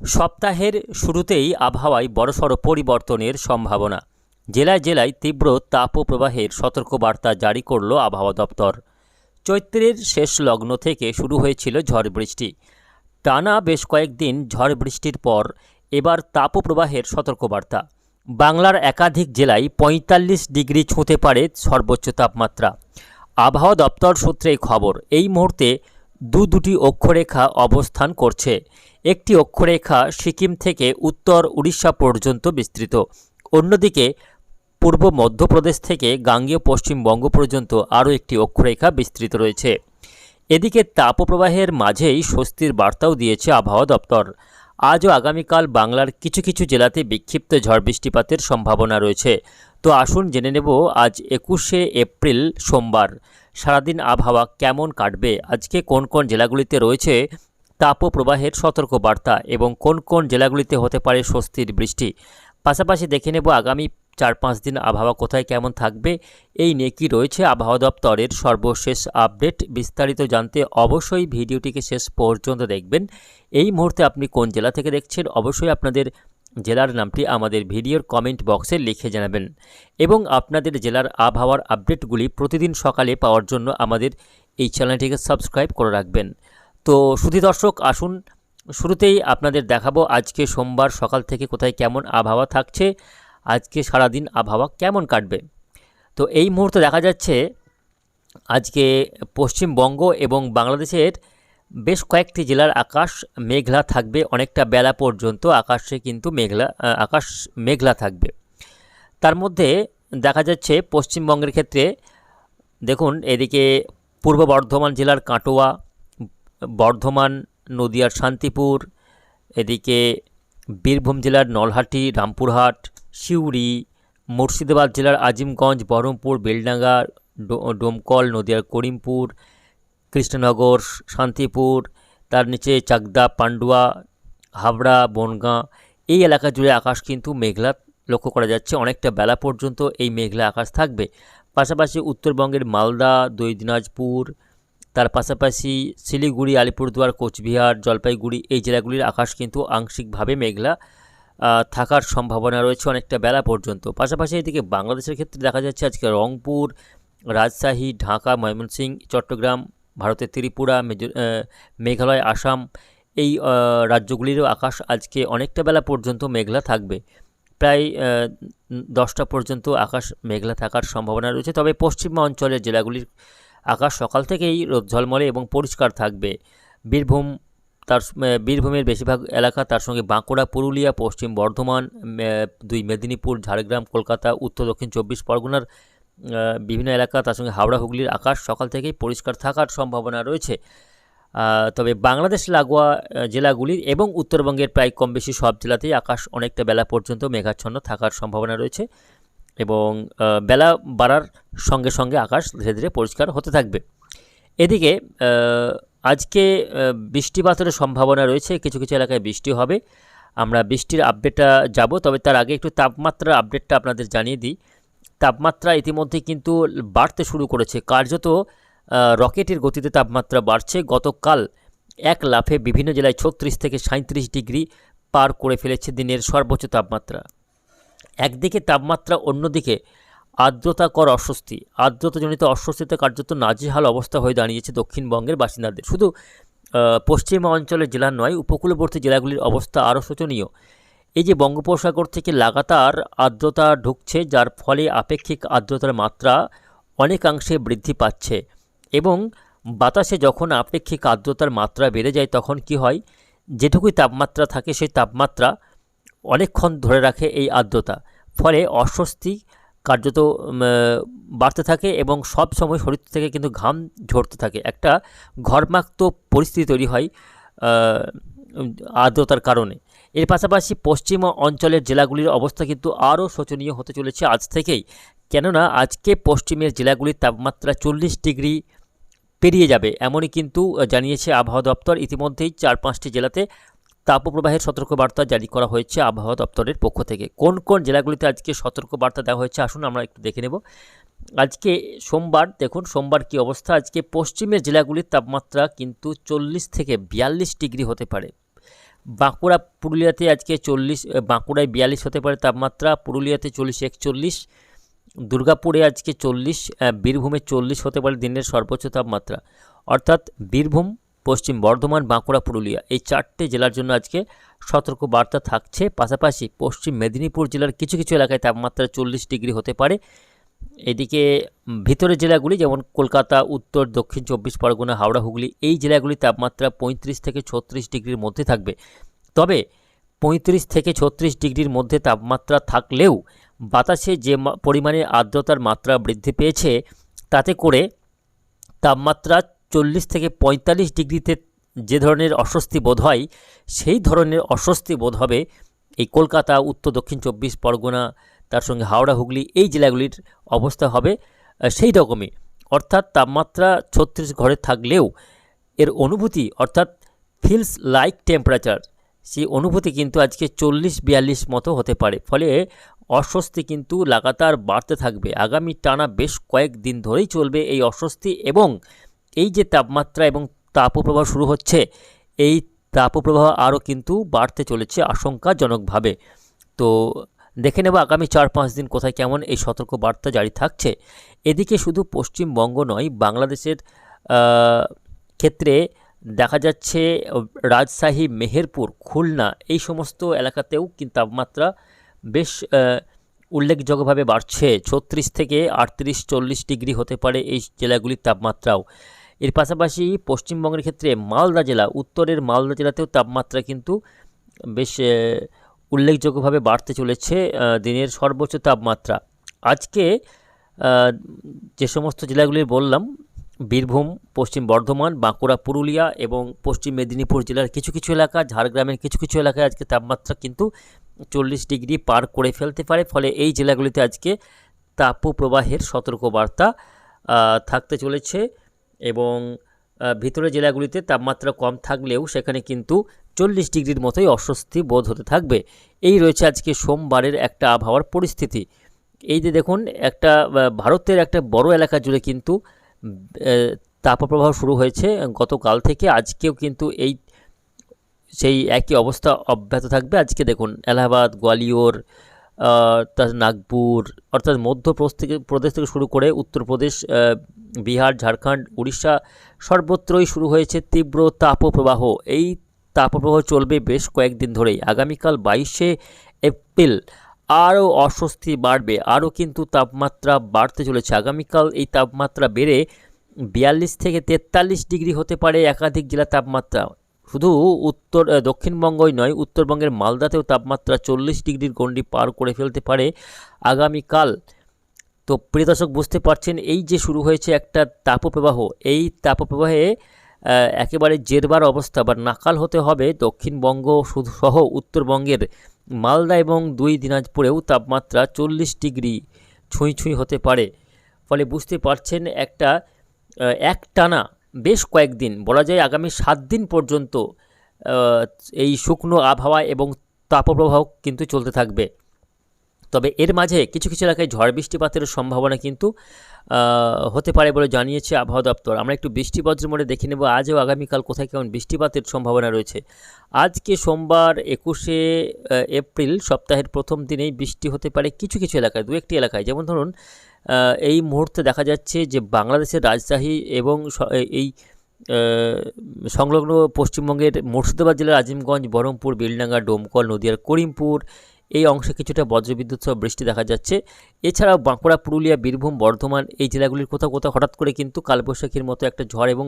সপ্তাহের শুরুতেই আবহাওয়ায় বড়সড় পরিবর্তনের সম্ভাবনা। জেলায় জেলায় তীব্র তাপপ্রবাহের সতর্কবার্তা জারি করল আবহাওয়া দপ্তর। চৈত্রের শেষ লগ্ন থেকে শুরু হয়েছিল ঝড় বৃষ্টি। টানা বেশ কয়েকদিন ঝড় বৃষ্টির পর এবার তাপপ্রবাহের সতর্কবার্তা। বাংলার একাধিক জেলায় পঁয়তাল্লিশ ডিগ্রি ছুঁতে পারে সর্বোচ্চ তাপমাত্রা। আবহাওয়া দপ্তর সূত্রে খবর, এই মুহূর্তে দু দুটি অক্ষরেখা অবস্থান করছে। একটি অক্ষরেখা সিকিম থেকে উত্তর উড়িষ্যা পর্যন্ত বিস্তৃত। অন্যদিকে, পূর্ব মধ্যপ্রদেশ থেকে গাঙ্গেয় পশ্চিমবঙ্গ পর্যন্ত আরও একটি অক্ষরেখা বিস্তৃত রয়েছে। এদিকে তাপপ্রবাহের মাঝেই স্বস্তির বার্তাও দিয়েছে আবহাওয়া দপ্তর। আজ ও আগামীকাল বাংলার কিছু কিছু জেলাতে বিক্ষিপ্ত ঝড় বৃষ্টিপাতের সম্ভাবনা রয়েছে। তো আসুন জেনে নেব, আজ একুশে এপ্রিল সোমবার। সারাদিন আবহাওয়া কেমন কাটবে, আজকে কোন কোন জেলাগুলিতে রয়েছে তাপপ্রবাহের সতর্কবার্তা এবং কোন কোন জেলাগুলিতে হতে পারে স্বস্তির বৃষ্টি? পাশাপাশি দেখে নেব আগামী চার পাঁচ দিন আবহাওয়া কোথায় কেমন থাকবে, এই নিয়ে কি রয়েছে আবহাওয়া দপ্তরের সর্বশেষ আপডেট বিস্তারিত জানতে অবশ্যই ভিডিওটিকে শেষ পর্যন্ত দেখবেন। এই মুহূর্তে আপনি কোন জেলা থেকে দেখছেন, অবশ্যই আপনাদের জেলার নামটি আমাদের ভিডিওর কমেন্ট বক্সে লিখে জানাবেন এবং আপনাদের জেলার আবহাওয়ার আপডেটগুলি প্রতিদিন সকালে পাওয়ার জন্য আমাদের এই চ্যানেলটিকে সাবস্ক্রাইব করে রাখবেন। তো সুধী দর্শক, আসুন, শুরুতেই আপনাদের দেখাবো আজকে সোমবার সকাল থেকে কোথায় কেমন আবহাওয়া থাকছে, আজকে সারাদিন আবহাওয়া কেমন কাটবে। তো এই মুহূর্তে দেখা যাচ্ছে আজকে পশ্চিমবঙ্গ এবং বাংলাদেশের বেশ কয়েকটি জেলার আকাশ মেঘলা থাকবে, অনেকটা বেলা পর্যন্ত আকাশে কিন্তু মেঘলা আকাশ মেঘলা থাকবে। তার মধ্যে দেখা যাচ্ছে পশ্চিমবঙ্গের ক্ষেত্রে, দেখুন, এদিকে পূর্ব বর্ধমান জেলার কাটোয়া, বর্ধমান, নদিয়ার শান্তিপুর, এদিকে বীরভূম জেলার নলহাটি, রামপুরহাট, সিউড়ি, মুর্শিদাবাদ জেলার আজিমগঞ্জ, বহরমপুর, বেলডাঙ্গা ডোমকল, নদিয়ার করিমপুর কৃষ্ণনগর, শান্তিপুর, তার নিচে চাকদা, পান্ডুয়া, হাবড়া, বনগাঁ, এই এলাকা জুড়ে আকাশ কিন্তু মেঘলা লক্ষ্য করা যাচ্ছে। অনেকটা বেলা পর্যন্ত এই মেঘলা আকাশ থাকবে। পাশাপাশি উত্তরবঙ্গের মালদা, দুই দিনাজপুর, তার পাশাপাশি শিলিগুড়ি, আলিপুরদুয়ার, কোচবিহার, জলপাইগুড়ি, এই জেলাগুলির আকাশ কিন্তু আংশিকভাবে মেঘলা থাকার সম্ভাবনা রয়েছে অনেকটা বেলা পর্যন্ত। পাশাপাশি এদিকে বাংলাদেশের ক্ষেত্রে দেখা যাচ্ছে আজকে রংপুর, রাজশাহী, ঢাকা, ময়মনসিংহ, চট্টগ্রাম ভারতের ত্রিপুরা মেঘালয়, আসাম এই রাজ্যগুলিরও আকাশ আজকে অনেকটা বেলা পর্যন্ত মেঘলা থাকবে। প্রায় দশটা পর্যন্ত আকাশ মেঘলা থাকার সম্ভাবনা রয়েছে। তবে পশ্চিমা অঞ্চলের জেলাগুলির আকাশ সকাল থেকেই রোদ ঝলমলে এবং পরিষ্কার থাকবে। বীরভূম তার বীরভূমের বেশিরভাগ এলাকা তার সঙ্গে বাঁকুড়া, পুরুলিয়া, পশ্চিম বর্ধমান দুই মেদিনীপুর, ঝাড়গ্রাম, কলকাতা, উত্তর দক্ষিণ চব্বিশ পরগনার বিভিন্ন এলাকা, তার সঙ্গে হাওড়া, হুগলির আকাশ সকাল থেকেই পরিষ্কার থাকার সম্ভাবনা রয়েছে। তবে বাংলাদেশ লাগোয়া জেলাগুলির এবং উত্তরবঙ্গের প্রায় কম বেশি সব জেলাতেই আকাশ অনেকটা বেলা পর্যন্ত মেঘাচ্ছন্ন থাকার সম্ভাবনা রয়েছে এবং বেলা বাড়ার সঙ্গে সঙ্গে আকাশ ধীরে ধীরে পরিষ্কার হতে থাকবে। এদিকে আজকে বৃষ্টিপাতের সম্ভাবনা রয়েছে। কিছু কিছু এলাকায় বৃষ্টি হবে। আমরা বৃষ্টির আপডেটটা যাব, তবে তার আগে একটু তাপমাত্রার আপডেটটা আপনাদের জানিয়ে দিই। তাপমাত্রা ইতিমধ্যে কিন্তু বাড়তে শুরু করেছে। কার্যত রকেটের গতিতে তাপমাত্রা বাড়ছে। গতকাল এক লাফে বিভিন্ন জেলায় ছত্রিশ থেকে সাঁত্রিশ ডিগ্রি পার করে ফেলেছে দিনের সর্বোচ্চ তাপমাত্রা। একদিকে তাপমাত্রা, অন্যদিকে আর্দ্রতাকর অস্বস্তি। আর্দ্রতাজনিত অস্বস্তিতে কার্যত নাজেহাল অবস্থা হয়ে দাঁড়িয়েছে দক্ষিণবঙ্গের বাসিন্দাদের। শুধু পশ্চিমা অঞ্চলের জেলা নয়, উপকূলবর্তী জেলাগুলির অবস্থা আরও শোচনীয়। এই যে বঙ্গোপসাগর থেকে লাগাতার আর্দ্রতা ঢুকছে, যার ফলে আপেক্ষিক আর্দ্রতার মাত্রা অনেকাংশে বৃদ্ধি পাচ্ছে এবং বাতাসে যখন আপেক্ষিক আর্দ্রতার মাত্রা বেড়ে যায়, তখন কি হয়? যেটুকুই তাপমাত্রা থাকে, সেই তাপমাত্রা অনেকক্ষণ ধরে রাখে এই আর্দ্রতা। ফলে অস্বস্তি কার্যত বাড়তে থাকে এবং সব সময় শরীর থেকে কিন্তু ঘাম ঝরতে থাকে। একটা ঘর্মাক্ত পরিস্থিতি তৈরি হয় আর্দ্রতার কারণে। এর পাশাপাশি পশ্চিম অঞ্চলের জেলাগুলির অবস্থা কিন্তু আরও শোচনীয় হতে চলেছে আজ থেকেই। কেননা, আজকে পশ্চিমের জেলাগুলির তাপমাত্রা চল্লিশ ডিগ্রি পেরিয়ে যাবে, এমনই কিন্তু জানিয়েছে আবহাওয়া দপ্তর। ইতিমধ্যেই চার পাঁচটি জেলাতে তাপপ্রবাহের সতর্কবার্তা জারি করা হয়েছে আবহাওয়া দপ্তরের পক্ষ থেকে। কোন কোন জেলাগুলিতে আজকে সতর্কবার্তা দেওয়া হয়েছে আসুন আমরা একটু দেখে নেব। আজকে সোমবার, দেখুন সোমবার কি অবস্থা। আজকে পশ্চিমের জেলাগুলির তাপমাত্রা কিন্তু চল্লিশ থেকে বিয়াল্লিশ ডিগ্রি হতে পারে। বাঁকুড়া পুরুলিয়াতে আজকে চল্লিশ বাঁকুড়ায় বিয়াল্লিশ হতে পারে তাপমাত্রা, পুরুলিয়াতে চল্লিশ, একচল্লিশ, দুর্গাপুরে আজকে চল্লিশ বীরভূমে চল্লিশ হতে পারে দিনের সর্বোচ্চ তাপমাত্রা। অর্থাৎ বীরভূম, পশ্চিম বর্ধমান, বাঁকুড়া, পুরুলিয়া এই চারটে জেলার জন্য আজকে সতর্ক বার্তা থাকছে। পাশাপাশি পশ্চিম মেদিনীপুর জেলার কিছু কিছু এলাকায় তাপমাত্রা চল্লিশ ডিগ্রি হতে পারে। এদিকে ভিতরের জেলাগুলি যেমন কলকাতা, উত্তর, দক্ষিণ চব্বিশ পরগনা, হাওড়া, হুগলি, এই জেলাগুলির তাপমাত্রা পঁয়ত্রিশ থেকে ছত্রিশ ডিগ্রির মধ্যে থাকবে। তবে পঁয়ত্রিশ থেকে ছত্রিশ ডিগ্রির মধ্যে তাপমাত্রা থাকলেও বাতাসে যে পরিমাণে আর্দ্রতার মাত্রা বৃদ্ধি পেয়েছে, তাতে করে তাপমাত্রা চল্লিশ থেকে পঁয়তাল্লিশ ডিগ্রিতে যে ধরনের অস্বস্তি বোধ হয়, সেই ধরনের অস্বস্তি বোধ হবে এই কলকাতা, উত্তর, দক্ষিণ চব্বিশ পরগনা তার সঙ্গে হাওড়া হুগলি এই জেলাগুলির অবস্থা হবে সেই রকমই। অর্থাৎ তাপমাত্রা ছত্রিশ ঘরে থাকলেও এর অনুভূতি, অর্থাৎ ফিলস লাইক টেম্পারেচার সেই অনুভূতি কিন্তু আজকে চল্লিশ বিয়াল্লিশ মতো হতে পারে। ফলে অস্বস্তি কিন্তু লাগাতার বাড়তে থাকবে। আগামী টানা বেশ কয়েকদিন ধরেই চলবে এই অস্বস্তি এবং এই যে তাপমাত্রা এবং তাপপ্রবাহ শুরু হচ্ছে, এই তাপপ্রবাহ আরও কিন্তু বাড়তে চলেছে আশঙ্কাজনকভাবে। তো দেখে নেব আগামী চার পাঁচ দিন কোথায় কেমন এই সতর্ক বার্তা জারি থাকছে। এদিকে শুধু পশ্চিমবঙ্গ নয়, বাংলাদেশের ক্ষেত্রে দেখা যাচ্ছে, রাজশাহী, মেহেরপুর, খুলনা এই সমস্ত এলাকাতেও কিন্তু তাপমাত্রা বেশ উল্লেখযোগ্যভাবে বাড়ছে। ছত্রিশ থেকে আটত্রিশ, চল্লিশ ডিগ্রি হতে পারে এই জেলাগুলির তাপমাত্রাও। এর পাশাপাশি পশ্চিমবঙ্গের ক্ষেত্রে মালদা জেলা, উত্তরের মালদা জেলাতেও তাপমাত্রা কিন্তু বেশ উল্লেখযোগ্যভাবে বাড়তে চলেছে দিনের সর্বোচ্চ তাপমাত্রা। আজকে যে সমস্ত জেলাগুলি বললাম, বীরভূম, পশ্চিম বর্ধমান, বাঁকুড়া, পুরুলিয়া এবং পশ্চিম মেদিনীপুর জেলার কিছু কিছু এলাকা, ঝাড়গ্রামের কিছু কিছু এলাকায় আজকে তাপমাত্রা কিন্তু চল্লিশ ডিগ্রি পার করে ফেলতে পারে। ফলে এই জেলাগুলিতে আজকে তাপপ্রবাহের সতর্কবার্তা থাকতে চলেছে এবং ভিতরে জেলাগুলিতে তাপমাত্রা কম থাকলেও সেখানে কিন্তু চল্লিশ ডিগ্রির মতোই অস্বস্তি বোধ হতে থাকবে। এই রয়েছে আজকে সোমবারের একটা আবহাওয়ার পরিস্থিতি। এই যে দেখুন, একটা ভারতের একটা বড় এলাকা জুড়ে কিন্তু তাপপ্রবাহ শুরু হয়েছে গতকাল থেকে। আজকেও কিন্তু এই, সেই একই অবস্থা অব্যাহত থাকবে। আজকে দেখুন, এলাহাবাদ, গোয়ালিয়র তার নাগপুর, অর্থাৎ মধ্যপ্রদেশ থেকে, প্রদেশ থেকে শুরু করে উত্তরপ্রদেশ বিহার, ঝাড়খণ্ড, উড়িষ্যা সর্বত্রই শুরু হয়েছে তীব্র তাপপ্রবাহ। এই তাপপ্রবাহ চলবে বেশ কয়েকদিন ধরেই। আগামীকাল বাইশে এপ্রিল আরও অস্বস্তি বাড়বে, আরও কিন্তু তাপমাত্রা বাড়তে চলেছে। আগামীকাল এই তাপমাত্রা বেড়ে বিয়াল্লিশ থেকে তেতাল্লিশ ডিগ্রি হতে পারে একাধিক জেলার তাপমাত্রা। শুধু উত্তর দক্ষিণবঙ্গই নয়, উত্তরবঙ্গের মালদাতেও তাপমাত্রা চল্লিশ ডিগ্রির গণ্ডি পার করে ফেলতে পারে আগামীকাল। তো প্রিয় দর্শক, বুঝতে পারছেন, এই যে শুরু হয়েছে একটা তাপপ্রবাহ, এই তাপপ্রবাহে একেবারে জেরবার অবস্থা বা নাকাল হতে হবে দক্ষিণবঙ্গ সহ উত্তরবঙ্গের মালদা এবং দুই দিনাজপুরেও তাপমাত্রা চল্লিশ ডিগ্রি ছুঁই ছুঁই হতে পারে। ফলে বুঝতে পারছেন একটা আহ, একটানা বেশ কয়েকদিন বলা যায় আগামী সাত দিন পর্যন্ত এই শুকনো আবহাওয়া এবং তাপপ্রবাহ কিন্তু চলতে থাকবে। তবে এর মাঝে কিছু কিছু এলাকায় ঝড় বৃষ্টিপাতের সম্ভাবনা কিন্তু হতে পারে বলে জানিয়েছে আবহাওয়া দপ্তর। আমরা একটু বৃষ্টি বজ্রের মধ্যে দেখে নেব, আজও আগামীকাল কোথায় কেমন বৃষ্টিপাতের সম্ভাবনা রয়েছে। আজকে সোমবার একুশে এপ্রিল সপ্তাহের প্রথম দিনেই বৃষ্টি হতে পারে কিছু কিছু এলাকায়, দু একটি এলাকায়। যেমন ধরুন এই মুহূর্তে দেখা যাচ্ছে যে বাংলাদেশের রাজশাহী এবং এই সংলগ্ন পশ্চিমবঙ্গের মুর্শিদাবাদ জেলার আজিমগঞ্জ, বহরমপুর, বেলডাঙ্গা, ডোমকল, নদিয়ার করিমপুর এই অংশে কিছুটা বজ্রবিদ্যুৎ সহ বৃষ্টি দেখা যাচ্ছে। এছাড়াও বাঁকুড়া, পুরুলিয়া, বীরভূম, বর্ধমান এই জেলাগুলির কোথাও কোথাও হঠাৎ করে কিন্তু কালবৈশাখীর মতো একটা ঝড় এবং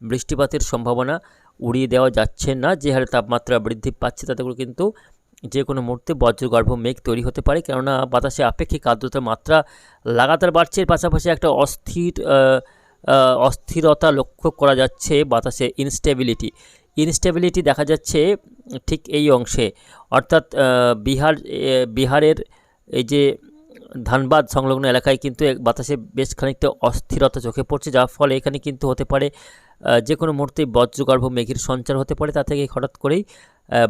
বৃষ্টিপাতের সম্ভাবনা উড়িয়ে দেওয়া যাচ্ছে না। যে হারে তাপমাত্রা বৃদ্ধি পাচ্ছে তাতে করে কিন্তু যে কোনো মুহূর্তে বজ্রগর্ভ মেঘ তৈরি হতে পারে। কেননা বাতাসে আপেক্ষিক আর্দ্রতার মাত্রা লাগাতার বাড়ছে। এর পাশাপাশি একটা অস্থির অস্থিরতা লক্ষ্য করা যাচ্ছে বাতাসে ইনস্টেবিলিটি ইনস্টেবিলিটি দেখা যাচ্ছে, ঠিক এই অংশে। অর্থাৎ বিহার বিহারের এই যে ধানবাদ সংলগ্ন এলাকায় কিন্তু বাতাসে বেশ খানিকটা অস্থিরতা চোখে পড়ছে, যার ফলে এখানে কিন্তু হতে পারে যে কোনো মুহূর্তে বজ্রগর্ভ মেঘের সঞ্চার হতে পারে। তা থেকে হঠাৎ করেই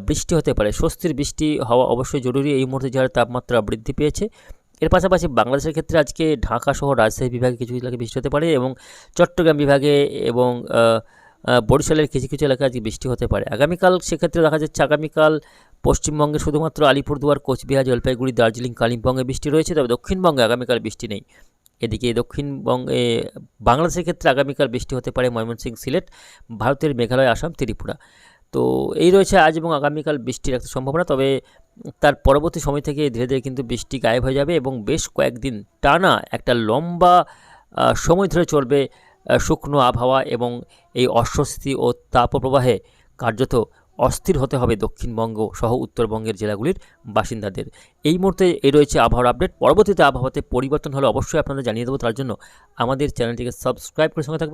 বৃষ্টি হতে পারে। স্বস্তির বৃষ্টি হওয়া অবশ্যই জরুরি। এই মুহূর্তে যার তাপমাত্রা বৃদ্ধি পেয়েছে। এর পাশাপাশি বাংলাদেশের ক্ষেত্রে আজকে ঢাকা সহ রাজশাহী বিভাগে কিছু এলাকায় বৃষ্টি হতে পারে এবং চট্টগ্রাম বিভাগে এবং বরিশালের কিছু কিছু এলাকায় আজকে বৃষ্টি হতে পারে। আগামীকাল সেক্ষেত্রে দেখা যাচ্ছে আগামীকাল পশ্চিমবঙ্গে শুধুমাত্র আলিপুরদুয়ার, কোচবিহার, জলপাইগুড়ি, দার্জিলিং, কালিম্পংয়ে বৃষ্টি রয়েছে, তবে দক্ষিণবঙ্গে আগামীকাল বৃষ্টি নেই। এদিকে দক্ষিণবঙ্গে, বাংলাদেশের ক্ষেত্রে আগামীকাল বৃষ্টি হতে পারে ময়মনসিংহ সিলেট, ভারতের মেঘালয়, আসাম, ত্রিপুরা। তো এই রয়েছে আজ এবং আগামীকাল বৃষ্টির একটা সম্ভাবনা, তবে তার পরবর্তী সময় থেকে ধীরে ধীরে কিন্তু বৃষ্টি গায়েব হয়ে যাবে এবং বেশ কয়েকদিন টানা একটা লম্বা সময় ধরে চলবে শুকনো আবহাওয়া এবং এই অস্বস্তি ও তাপপ্রবাহে কার্যত অস্থির হতে হবে দক্ষিণবঙ্গ সহ উত্তরবঙ্গের জেলাগুলির বাসিন্দাদের। এই মুহূর্তে এই রয়েছে আবহাওয়ার আপডেট। পরবর্তীতে আবহাওয়াতে পরিবর্তন হলে অবশ্যই আপনাদের জানিয়ে দেবো। তার জন্য আমাদের চ্যানেলটিকে সাবস্ক্রাইব করে সঙ্গে থাকবেন।